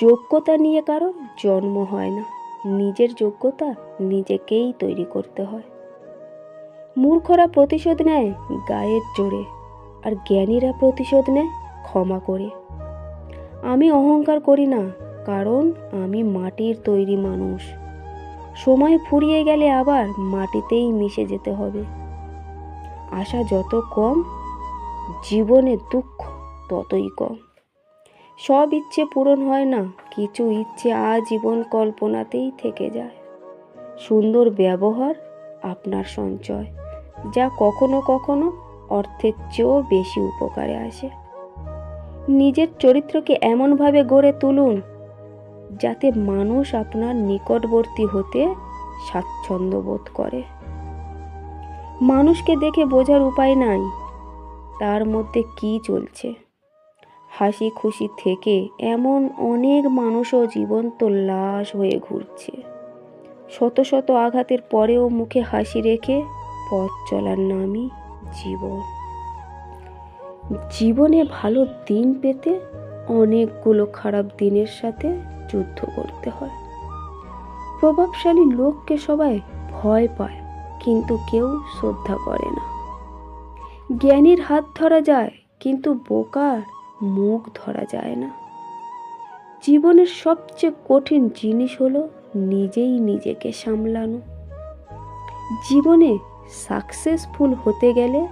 যোগ্যতা নিয়ে কারও জন্ম হয় না। নিজের যোগ্যতা নিজেকেই তৈরি করতে হয়। মূর্খরা প্রতিশোধ নেয় গায়ের জোরে আর জ্ঞানীরা প্রতিশোধ নেয় ক্ষমা করে। আমি অহংকার করি না, কারণ আমি মাটির তৈরি মানুষ। সময় ফুরিয়ে গেলে আবার মাটিতেই মিশে যেতে হবে। আশা যত কম, জীবনে দুঃখ ততই কম। সব ইচ্ছে পূরণ হয় না, কিছু ইচ্ছে আজীবন কল্পনাতেই থেকে যায়। সুন্দর ব্যবহার, আপনার সঞ্চয়, যা কখনো কখনো অর্থের চেয়েও বেশি উপকারে আসে। নিজের চরিত্রকে এমনভাবে গড়ে তুলুন, যাতে মানুষ আপনার নিকটবর্তী হতে স্বাচ্ছন্দ্য বোধ করে। মানুষকে দেখে বোঝার উপায় নাই, তার মধ্যে কি চলছে? হাসি খুশি থেকে এমন অনেক মানুষও জীবন্ত লাশ হয়ে ঘুরছে। শত শত আঘাতের পরেও মুখে হাসি রেখে পথ চলার নামই জীবন। জীবনে ভালো দিন পেতে অনেকগুলো খারাপ দিনের সাথে যুদ্ধ করতে হয়। প্রভাবশালী লোককে সবাই ভয় পায়, কিন্তু কেউ শ্রদ্ধা করে না। জ্ঞানীর হাত ধরা যায়, কিন্তু বোকার মুখ ধরা যায় না। জীবনের সবচেয়ে কঠিন জিনিস হলো নিজেই নিজেকে সামলানো। জীবনে সাকসেসফুল হতে গেলে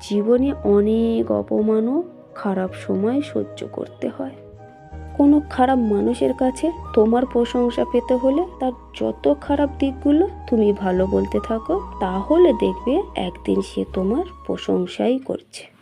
জীবনে অনেক অপমান ও খারাপ সময় সহ্য করতে হয়। কোনো খারাপ মানুষের কাছে তোমার প্রশংসা পেতে হলে তার যত খারাপ দিকগুলো তুমি ভালো বলতে থাকো, তাহলে দেখবে একদিন সে তোমার প্রশংসাই করছে।